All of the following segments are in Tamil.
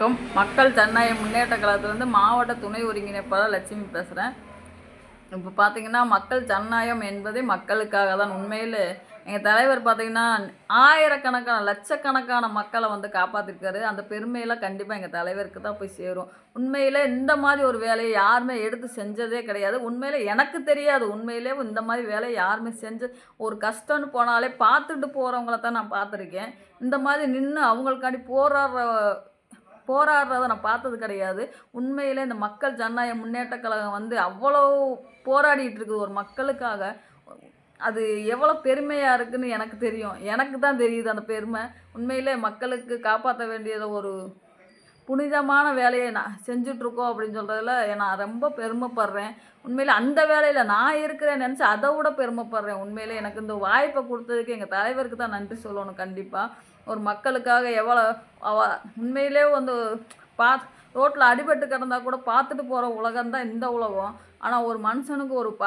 வணக்கம். மக்கள் ஜனநாயக முன்னேற்ற கழகத்திலேருந்து மாவட்ட துணை ஒருங்கிணைப்பாளர் லட்சுமி பேசுகிறேன் இப்போ பார்த்தீங்கன்னா மக்கள் ஜனநாயகம் என்பதே மக்களுக்காக தான். உண்மையில் எங்கள் தலைவர் பார்த்தீங்கன்னா ஆயிரக்கணக்கான லட்சக்கணக்கான மக்களை வந்து காப்பாற்றிருக்காரு அந்த பெருமையெல்லாம் கண்டிப்பாக எங்கள் தலைவருக்கு தான் போய் சேரும். உண்மையில் இந்த மாதிரி ஒரு வேலையை யாருமே எடுத்து செஞ்சதே கிடையாது. உண்மையில் எனக்கு தெரியாது. உண்மையிலே இந்த மாதிரி வேலையை யாருமே செஞ்சு ஒரு கஷ்டம்னு போனாலே பார்த்துட்டு போகிறவங்கள தான் நான் பார்த்துருக்கேன். இந்த மாதிரி நின்று அவங்களுக்காண்டி போராடுற போராடுறத நான் பார்த்தது கிடையாது. உண்மையிலே இந்த மக்கள் ஜனநாயக முன்னேற்ற கழகம் வந்து அவ்வளோ போராடிட்டு இருக்குது ஒரு மக்களுக்காக. அது எவ்வளோ பெருமையாக இருக்குதுன்னு எனக்கு தெரியும். எனக்கு தான் தெரியுது அந்த பெருமை. உண்மையிலே மக்களுக்கு காப்பாற்ற வேண்டியதை ஒரு புனிதமான வேலையை நான் செஞ்சிட்ருக்கோம் அப்படின்னு சொல்கிறதுல நான் ரொம்ப பெருமைப்படுறேன். உண்மையில் அந்த வேலையில் நான் இருக்கிறேன் நினச்சி அதை விட பெருமைப்படுறேன். உண்மையிலே எனக்கு இந்த வாய்ப்பை கொடுத்ததுக்கு எங்கள் தலைவருக்கு தான் நன்றி சொல்லணும் கண்டிப்பாக ஒரு மக்களுக்காக எவ்வளோ அவ உண்மையிலே வந்து பா ரோட்டில் அடிபட்டு கிடந்தா கூட பார்த்துட்டு போகிற உலகம் தான் இந்த உலகம். ஆனால் ஒரு மனுஷனுக்கு ஒரு ப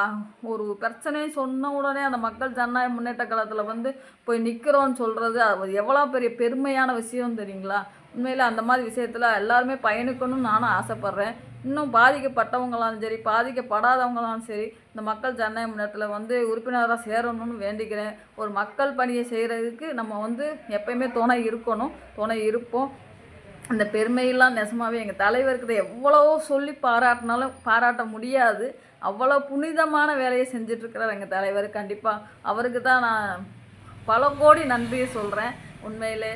ஒரு பிரச்சனையும் சொன்ன உடனே அந்த மக்கள் ஜனநாயக முன்னேற்ற கழகத்தில் வந்து போய் நிற்கிறோன்னு சொல்கிறது அது எவ்வளோ பெரிய பெருமையான விஷயம் தெரியுங்களா? உண்மையில் அந்த மாதிரி விஷயத்தில் எல்லாருமே பயணிக்கணும்னு நானும் ஆசைப்பட்றேன். இன்னும் பாதிக்கப்பட்டவங்களாலும் சரி பாதிக்கப்படாதவங்களாலும் சரி இந்த மக்கள் ஜனநாயக முன்னேற்றத்தில் வந்து உறுப்பினராக சேரணும்னு வேண்டிக்கிறேன். ஒரு மக்கள் பணியை செய்கிறதுக்கு நம்ம வந்து எப்பயுமே துணை இருக்கணும் துணை இருப்போம். அந்த பெருமையெல்லாம் நெசமாகவே எங்கள் தலைவருக்கு எவ்வளவோ சொல்லி பாராட்டினாலும் பாராட்ட முடியாது. அவ்வளோ புனிதமான வேலையை செஞ்சிட்ருக்கிறார் எங்கள் தலைவர். கண்டிப்பாக அவருக்கு தான் நான் பல கோடி நன்றியை சொல்கிறேன் உண்மையிலே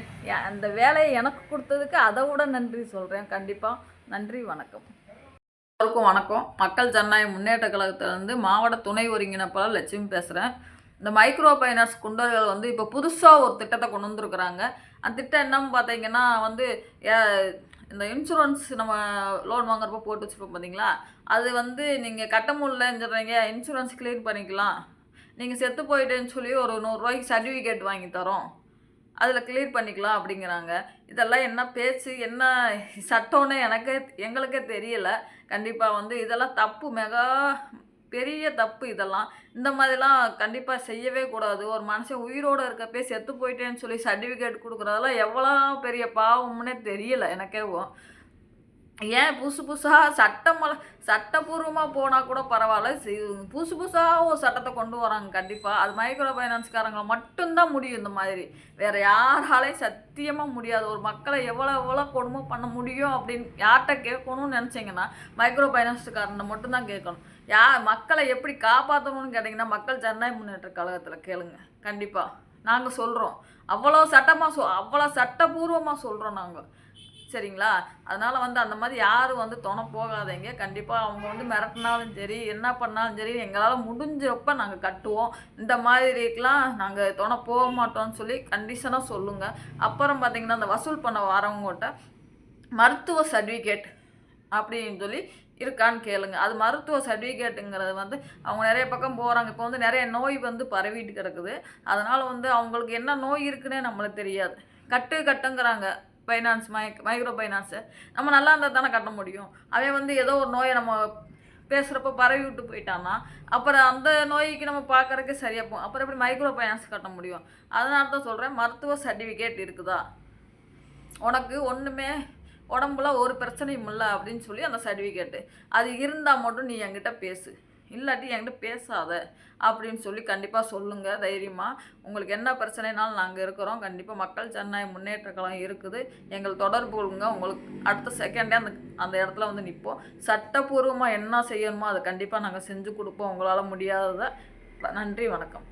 அந்த வேலையை எனக்கு கொடுத்ததுக்கு அதை விட நன்றி சொல்கிறேன் கண்டிப்பாக நன்றி வணக்கம். எல்லாருக்கும் வணக்கம். மக்கள் ஜனநாயக முன்னேற்ற கழகத்திலேருந்து மாவட்ட துணை ஒருங்கிணைப்பாளர் லட்சுமி பேசுகிறேன் இந்த மைக்ரோ ஃபைனான்ஸ் குண்டர்கள் வந்து இப்போ புதுசாக ஒரு திட்டத்தை கொண்டு வந்திருக்கிறாங்க. அந்த திட்டம் என்னன்னு பார்த்தீங்கன்னா வந்து ஏ- இந்த இன்சூரன்ஸ் நம்ம லோன் வாங்குறப்ப போட்டு வச்சுருப்போம் பார்த்தீங்களா அது வந்து நீங்கள் கட்ட முடியலன்னு சொல்கிறீங்க இன்சூரன்ஸ் கிளியர் பண்ணிக்கலாம். நீங்கள் செத்து போயிட்டேன்னு சொல்லி ஒரு நூறுரூவாய்க்கு சர்டிஃபிகேட் வாங்கி தரோம். அதில் கிளியர் பண்ணிக்கலாம் அப்படிங்கிறாங்க. இதெல்லாம் என்ன பேச்சு என்ன சட்டம்னு எனக்கே எங்களுக்கே தெரியலை. கண்டிப்பாக வந்து இதெல்லாம் தப்பு மெகா பெரிய தப்பு இதெல்லாம். இந்த மாதிரிலாம் கண்டிப்பாக செய்யவே கூடாது. ஒரு மனுஷன் உயிரோடு இருக்கப்பே செத்து போயிட்டேன்னு சொல்லி சர்டிஃபிகேட் கொடுக்குறதெல்லாம் எவ்வளோ பெரிய பாவம்னே தெரியல எனக்கேவும் ஏன் புதுசு புதுசாக சட்டம் சட்டப்பூர்வமாக போனால் கூட பரவாயில்ல. புதுசு புதுசாக ஒரு சட்டத்தை கொண்டு வராங்க கண்டிப்பாக அது மைக்ரோ ஃபைனான்ஸ்காரங்களை மட்டும்தான் முடியும் இந்த மாதிரி. வேறு யாராலையும் சத்தியமாக முடியாது. ஒரு மக்களை எவ்வளோ எவ்வளோ கொடுமை பண்ண முடியும் அப்படின்னு யார்கிட்ட கேட்கணும்னு நினச்சிங்கன்னா மைக்ரோ ஃபைனான்ஸ்காரனை மட்டும்தான் கேட்கணும். யார் மக்களை எப்படி காப்பாற்றணும்னு கேட்டிங்கன்னா மக்கள் ஜனநாயக முன்னேற்ற கழகத்தில் கேளுங்க. கண்டிப்பாக நாங்கள் சொல்கிறோம் அவ்வளோ சட்டமாக சொ அவ்வளோ சட்டபூர்வமாக சொல்கிறோம் நாங்கள் சரிங்களா? அதனால் வந்து அந்த மாதிரி யாரும் வந்து துணை போகாதீங்க. கண்டிப்பாக அவங்க வந்து மிரட்டினாலும் சரி என்ன பண்ணாலும் சரி எங்களால் முடிஞ்சப்ப நாங்கள் கட்டுவோம். இந்த மாதிரிக்கெலாம் நாங்கள் துணை போக மாட்டோம்னு சொல்லி கண்டிஷனாக சொல்லுங்கள் அப்புறம் பார்த்தீங்கன்னா அந்த வசூல் பண்ண வரவங்ககிட்ட மருத்துவ சர்டிஃபிகேட் அப்படின்னு சொல்லி இருக்கான்னு கேளுங்க. அது மருத்துவ சர்டிஃபிகேட்டுங்கிறது வந்து அவங்க நிறைய பக்கம் போகிறாங்க இப்போ வந்து நிறைய நோய் வந்து பரவிட்டு கிடக்குது. அதனால் வந்து அவங்களுக்கு என்ன நோய் இருக்குன்னே நம்மளுக்கு தெரியாது. கட்டு கட்டுங்கிறாங்க. ஃபைனான்ஸ் மை மைக்ரோ ஃபைனான்ஸு நம்ம நல்லா இருந்தால் தானே கட்ட முடியும். அவன் வந்து ஏதோ ஒரு நோயை நம்ம பேசுகிறப்ப பரவி விட்டு போயிட்டான்னா அப்புறம் அந்த நோய்க்கு நம்ம பார்க்குறக்கு சரியாக போகும் அப்புறம் எப்படி மைக்ரோ ஃபைனான்ஸ் கட்ட முடியும்? அதனால தான் சொல்கிறேன் மருத்துவ சர்டிஃபிகேட் இருக்குதா? உனக்கு ஒன்றுமே உடம்புல ஒரு பிரச்சனையும் இல்லை அப்படின்னு சொல்லி அந்த சர்டிஃபிகேட்டு அது இருந்தால் மட்டும் நீ என்கிட்ட பேசு. இல்லாட்டி என்கிட்ட பேசாத அப்படின்னு சொல்லி கண்டிப்பாக சொல்லுங்கள் தைரியமாக உங்களுக்கு என்ன பிரச்சனைனாலும் நாங்கள் இருக்கிறோம். கண்டிப்பாக மக்கள் ஜனநாயக முன்னேற்ற கழகம் இருக்குது. எங்கள் தொடர்பு கொள்ளுங்க. உங்களுக்கு அடுத்த செகண்டே அந்த அந்த இடத்துல வந்து நிற்போம் சட்டப்பூர்வமாக என்ன செய்யணுமோ அதை கண்டிப்பாக நாங்கள் செஞ்சு கொடுப்போம். உங்களால் முடியாததை. நன்றி வணக்கம்.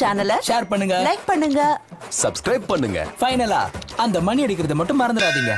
சேனலை ஷேர் பண்ணுங்க. லைக் பண்ணுங்க. சப்ஸ்கிரைப் பண்ணுங்க. ஃபைனலா அந்த மணி அடிக்கிறத மட்டும் மறந்துடாதீங்க.